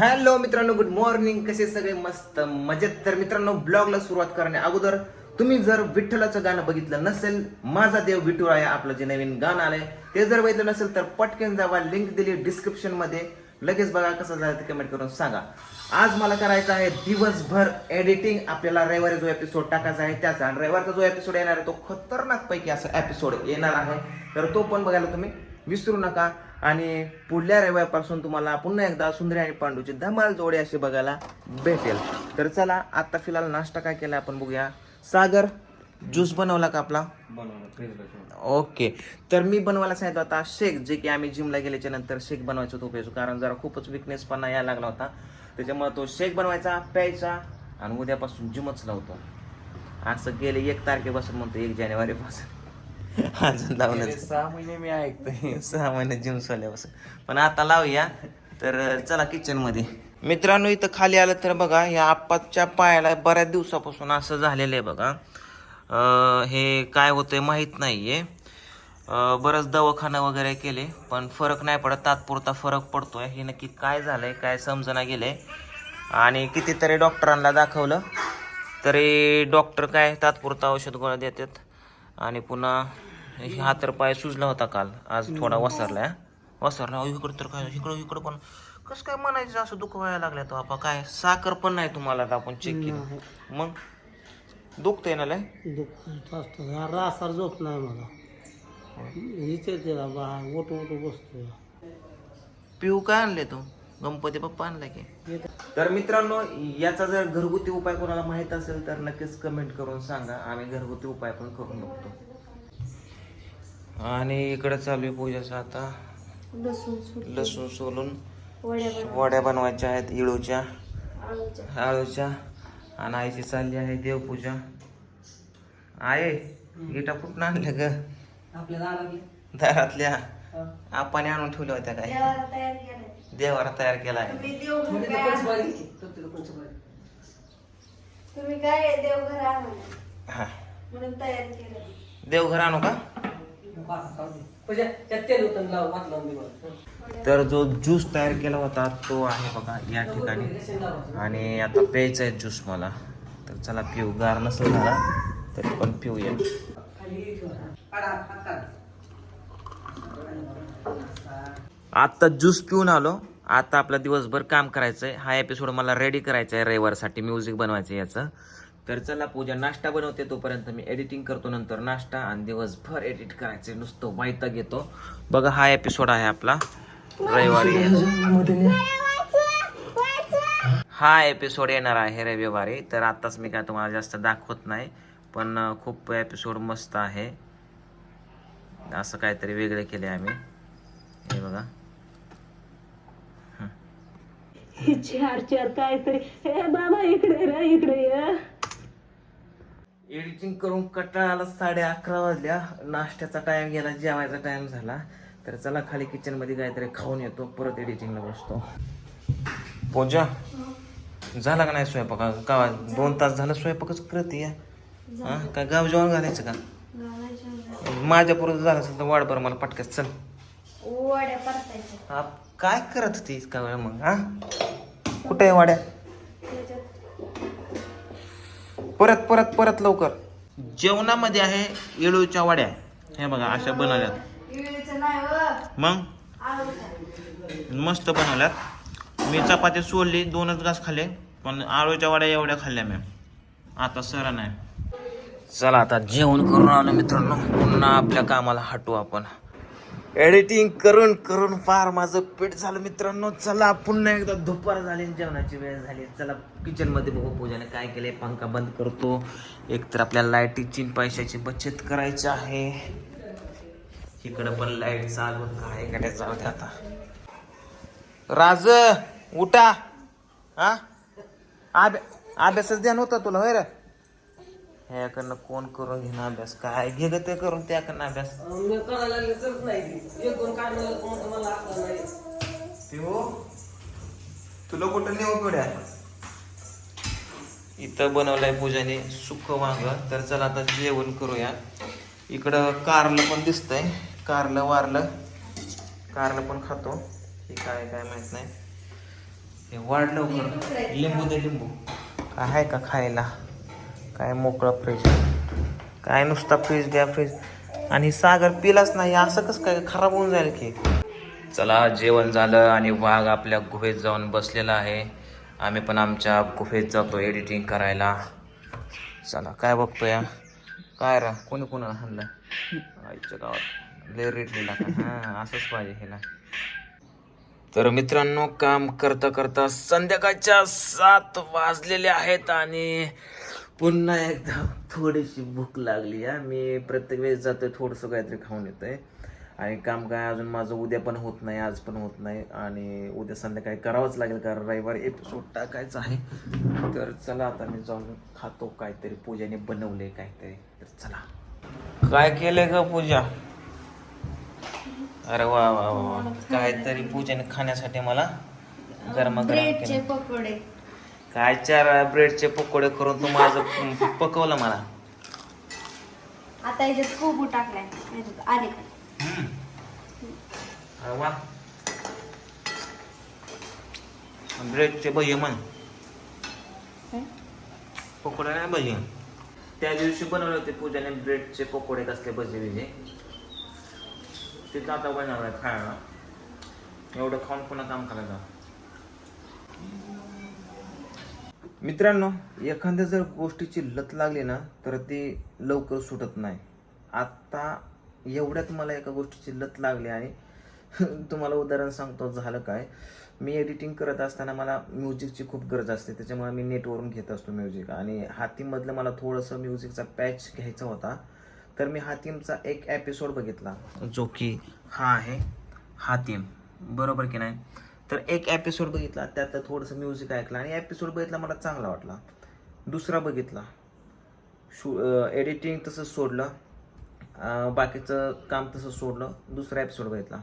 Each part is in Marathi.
हॅलो मित्रांनो गुड मॉर्निंग कसे सगळे? मस्त मजेत. तर मित्रांनो ब्लॉगला सुरुवात करण्या अगोदर तुम्ही जर विठ्ठलाचं गाणं बघितलं नसेल माझा देव विठू आहे आपलं जे नवीन गाणं आलंय ते जर बघितलं नसेल तर पटकन जावा लिंक दिली डिस्क्रिप्शनमध्ये. लगेच बघा कसं झालं ते कमेंट करून सांगा. आज मला करायचं आहे दिवसभर एडिटिंग आपल्याला रविवारी जो एपिसोड टाकायचा आहे त्याचा. आणि रविवारचा जो एपिसोड येणार आहे तो खतरनाक पैकी असा एपिसोड येणार आहे. तर तो पण बघायला तुम्ही विसरू नका. आणि पुढल्या रविवारपासून तुम्हाला पुन्हा एकदा सुंदरी आणि पांडूची धमाल जोडे असे बघायला भेटेल. तर चला आता फिलहाल नाश्ता काय केला आपण बघूया. सागर ज्यूस बनवला का आपला? ओके. तर मी बनवायला सांगितलं आता शेक जे की आम्ही जिमला गेल्याच्यानंतर शेक बनवायचं होतं प्यायचो कारण जरा खूपच विकनेस पण यायला लागला होता. त्याच्यामुळे तो शेक बनवायचा प्यायचा आणि उद्यापासून जिमच लावतो. असं गेले एक तारखेपासून म्हणतो एक जानेवारीपासून. अजून लावलं सहा महिने मी ऐकतोय. सहा महिने जिम सोल्यापासून पण आता लावूया. तर चला किचनमध्ये मित्रांनो इथं खाली आलं तर बघा या आप्पाच्या पायाला बऱ्याच दिवसापासून असं झालेलं आहे बघा. हे काय होतंय माहीत नाहीये. अं, बरंच दवाखाना वगैरे केले पण फरक नाही पडत. तात्पुरता फरक पडतोय. हे नक्की काय झालंय काय समजना गेलंय. आणि कितीतरी डॉक्टरांना दाखवलं. तरी डॉक्टर काय तात्पुरता औषध गोळ्या देतात? आणि पुन्हा हा तर पाय सुजला होता काल. आज थोडा वसरला वसरला इकडं तर काय इकडं इकडं पण कसं काय म्हणायचं? असं दुःख व्हायला लागलं तो आपा. काय साखर पण नाही तुम्हाला आपण चेक केलं. मग? दुखतंय ना लय? रासार झोप नाही मला. ओटो ओटो बसतो पिऊ काय आणले तू? गणपती बाप्पा आणला की. तर मित्रांनो याचा जर घरगुती उपाय कोणाला माहीत असेल तर नक्कीच कमेंट करून सांगा. आम्ही घरगुती उपाय पण करून बघतो. आणि इकडे चालू आहे पूजाचं आता. लसूण सोलून वड्या बनवायच्या. आहेत इळूच्या. आळूच्या. आणि आईची चालली आहे देवपूजा. आहे गिटा कुठं आणल्या ग? आपल्याला दारातल्या. आपण आणून ठेवल्या होत्या काय? देवारा तयार केला आहे. तुम्ही काय देवघर आणा हा. म्हणून तयार केलं. देवघर आणू का? तेल उतरून लाव वाट लावून दे तर जो ज्यूस तयार केला होता तो आहे बघा या ठिकाणी. आणि आता प्यायचा आहे ज्यूस मला. तर चला पिऊ. गार नसेल झाला तरी पण पिऊया. आत्ता ज्यूस पिऊन आलो. आता आपला दिवसभर काम करायचं आहे हा एपिसोड मला रेडी करायचा आहे रविवारसाठी. म्युझिक बनवायचं आहे याचं. तर चला पूजा नाश्ता बनवते तोपर्यंत मी एडिटिंग करतो नंतर नाश्ता आणि दिवसभर एडिट करायचं नुसतं वायता घेतो. बघा हा एपिसोड आहे आपला. रविवारी हा एपिसोड येणार आहे रविवारी. तर आत्ताच मी काय तुम्हाला जास्त दाखवत नाही पण खूप एपिसोड मस्त आहे. असं काहीतरी वेगळे केले आम्ही. हे बघा. चार चार काहीतरी. हे बाबा इकडे रे इकडे ये. एडिटिंग करून कंटाळा आला साडे अकरा वाजल्या. नाश्त्याचा टाइम गेला जेवायचा टाइम झाला. तर चला खाली किचनमध्ये काहीतरी खाऊन येतो परत एडिटिंगला बसतो. पूजा झाला का नाही स्वयंपाक? का दोन तास झालं स्वयंपाकच करते हा काय गाव जेवण घालायचं का? माझ्या पुरत झालं असेल तर वाढ बरं मला पटकन. चल. काय करत होती इतका वेळ मग हा? कुठे आहे वाड्या? परत परत परत लवकर. जेवणामध्ये आहे येळूच्या वाड्या. हे बघा अशा बनवल्यात. मग? मस्त बनवल्यात. मी चपाती सोडली दोनच घास खाल्ले पण आळूच्या वाड्या एवढ्या खाल्ल्या मी. आता सर नाही. चला आता जेवण करून आलो मित्रांनो. पुन्हा आपल्या कामाला हटू आपण. एडिटिंग करून करून फार माझं पेट झालं मित्रांनो. चला पुन्हा एकदा दुपार झाली आणि जेवणाची वेळ झाली. चला किचनमध्ये बघू पूजाने काय केले पंखा बंद करतो. एकतर आपल्याला लाईटीची पैशाची बचत करायची आहे. इकडं पण लाइट चालू काय कडे जाऊ आता. राज उठा. हा? अभ्या अभ्यासच ध्यान होता तुला होय रे? ह्याकडनं कोण करून घेणं अभ्यास? काय घे ग ते करून त्याकडनं अभ्यास? मी करायला नाही. कोण काय कोण नाही. पिओ तुला कुठं नेऊ पिढ्या? इथं बनवलंय पूजाने सुख वांग. तर चला आता जेवण करूया. इकडं कारलं पण दिसतंय. कारलं वारलं. कारलं पण खातो. हे काय काय माहीत नाही. हे वाढ लवकर. लिंबू दे लिंबू. काय आहे का खायला? काय मोकळा फ्रीज काय नुसता फ्रीज द्या फ्रीज आणि सागर पिलाच नाही असं कसं काय? खराब होऊन जाईल की चला जेवण झालं आणि वाघ आपल्या गुहेत जाऊन बसलेला आहे. आम्ही पण आमच्या गुहेत जातो एडिटिंग करायला. चला काय बघतोय? काय रा? कोणी कोणाला हल्लं आईच्या गावात. लय रेट लिहिला हां असंच पाहिजे हिला. तर मित्रांनो काम करता करता संध्याकाळच्या सात वाजलेले आहेत आणि पुन्हा एकदा थोडीशी भूक लागली आहे मी प्रत्येक वेळेस जातोय थोडंसं काहीतरी खाऊन येतोय. आणि काम काय अजून माझं उद्या पण होत नाही आज पण होत नाही. आणि उद्या संध्याकाळी करावंच लागेल कारण रविवारी एपिसोड टाकायचा आहे. तर चला आता मी जाऊन खातो काहीतरी पूजाने बनवले काहीतरी. तर चला. काय केलंय का पूजा? अरे वा वा वा वा. काहीतरी पूजेने खाण्यासाठी मला गरमागरम ब्रेडचे केलं. पकोडे. काय चार ब्रेडचे पकोडे करून तू माझं पकवलं मला? आता याच्यात कोबू टाकलाय. याच्यात आले का? अरे वा. ब्रेडचे भजी म्हण? पकोडे नाही भजी त्या दिवशी बनवले होते पूजाने ब्रेडचे पकोडे कसले भजी बिजी. तिथं आता बनवलंय खायला. एवढं खाऊन पुन्हा काम करायचं. मित्रांनो एखाद्या जर गोष्टीची लत लागली ना तर ती लवकर सुटत नाही. आत्ता एवढ्यात मला एका गोष्टीची लत लागली आणि तुम्हाला उदाहरण सांगतो झालं काय? मी एडिटिंग करत असताना मला म्युझिकची खूप गरज असते त्याच्यामुळे मी नेटवरून घेत असतो म्युझिक आणि हातीमधलं मला थोडंसं म्युझिकचा पॅच घ्यायचा होता तर मी हातीमचा एक एपिसोड बघितला. जो की हा आहे हातीम. बरोबर की नाही? तर एक एपिसोड बघितला त्यात थोडंसं म्युझिक ऐकलं आणि एपिसोड बघितला मला चांगला वाटला. दुसरा बघितला. शू एडिटिंग तसंच सोडलं. बाकीचं काम तसं सोडलं. दुसरा एपिसोड बघितला.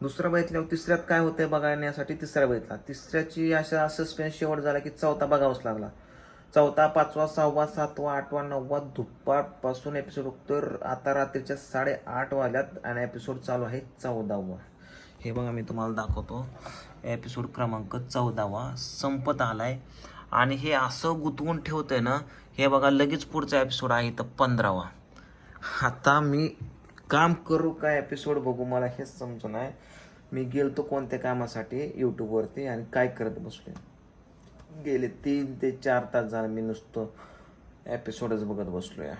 दुसरा बघितल्यावर तिसऱ्यात काय होतंय बघण्यासाठी तिसरा बघितला. तिसऱ्याची अशा सस्पेन्स शेवट झाला की चौथा बघावाच लागला. चौथा पाचवा सहावा सातवा आठवा नववा दुपारपासून एपिसोड तर आता रात्रीच्या साडेआठ वाजल्यात आणि एपिसोड चालू आहे चौदावा. हे बघा मी तुम्हाला दाखवतो. एपिसोड क्रमांक चौदावा. संपत आलाय. आणि हे असं गुंतवून ठेवतंय ना हे बघा लगेच पुढचा एपिसोड आहे तर पंधरावा. आता मी काम करू काय एपिसोड बघू मला हेच समजून आहे. मी गेलतो कोणत्या कामासाठी? यूट्यूबवरती आणि काय करत बसलोय? गेले तीन ते चार तास झाले मी नुसतं एपिसोडच बघत बसलोय.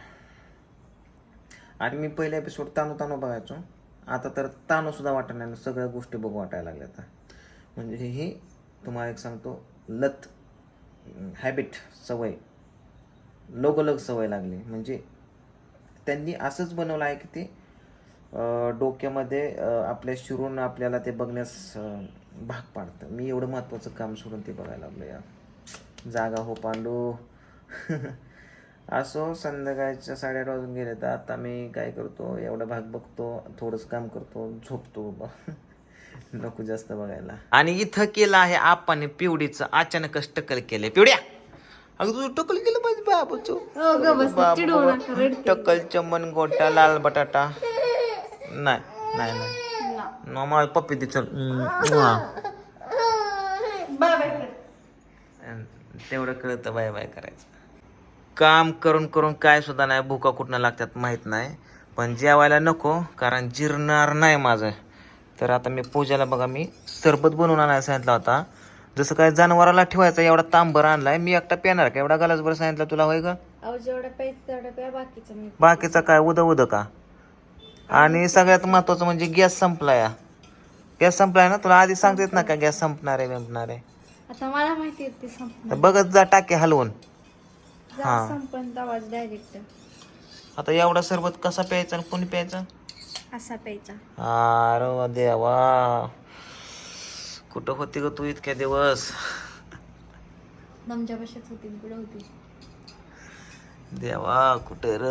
आणि मी पहिले एपिसोड ताणू ताणू बघायचो. आता तर ताणसुद्धा वाटायला वाटत नाही. सगळ्या गोष्टी बघू वाटायला लागल्या आता म्हणजे ही तुम्हाला एक सांगतो लत हॅबिट सवय. लोगोलग सवय लागली. म्हणजे त्यांनी असंच बनवलं आहे की ते डोक्यामध्ये आपल्या शिरून आपल्याला ते बघण्यास भाग पाडतं. मी एवढं महत्त्वाचं काम सोडून ते बघायला लागलो या जागा हो पांडू. असो संध्याकाळच्या साडेआठ वाजून गेले तर आता मी काय करतो एवढा भाग बघतो थोडंसं काम करतो झोपतो बाबा. नको जास्त बघायला. आणि इथं केलं आहे आपण पिवडीचं अचानकच टक्कल केलंय. पिवड्या! अगं तुझं टक्कल केलं पाहिजे बाबूचं हो टक्कल चमन गोटा लाल बटाटा. नाही नाही नाही. ना. न मला पप्पी दे चल. तेवढं कळतं बाय बाय करायचं. काम करून करून काय सुद्धा नाही भुका कुठनं लागतात माहीत नाही. पण जेवायला नको कारण जिरणार नाही माझं. तर आता मी पूजाला बघा मी सरबत बनवून आणायला सांगितला होता. जसं काय जनावराला ठेवायचा एवढा तांबर आणलाय मी एकटा पेणार का? एवढा गलास बरं सांगितलं तुला होय का बाकीचं काय उद उद का? आणि सगळ्यात महत्वाचं म्हणजे गॅस संपलाय. गॅस संपलाय ना तुला आधी सांगतेत ना का गॅस संपणार आहे संपणार आहे? बघत जा टाके हलवून. संपन आवाज डायरेक्ट आता एवढा सरबत कसा प्यायचा आणि कोणी प्यायचा? असा प्यायचा. अरे देवा. कुठं होती ग तू इतक्या दिवस? होती पुढे होती. देवा कुठे र?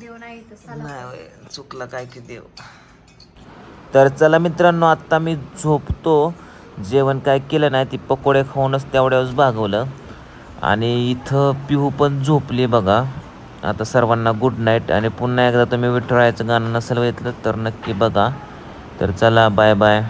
देव नाही साला नाही होय, चुकला काय की देव. तर चला मित्रांनो आत्ता मी झोपतो. जेवण काय केलं नाही ती पकोडे खाऊनच तेवढ्याच भागवलं. आणि इथं पिहू पण झोपली बघा. आता सर्वांना गुड नाईट आणि पुन्हा एकदा तुम्ही विठुरायाचं गाणं नसेल बघितलं तर नक्की बघा. तर चला बाय बाय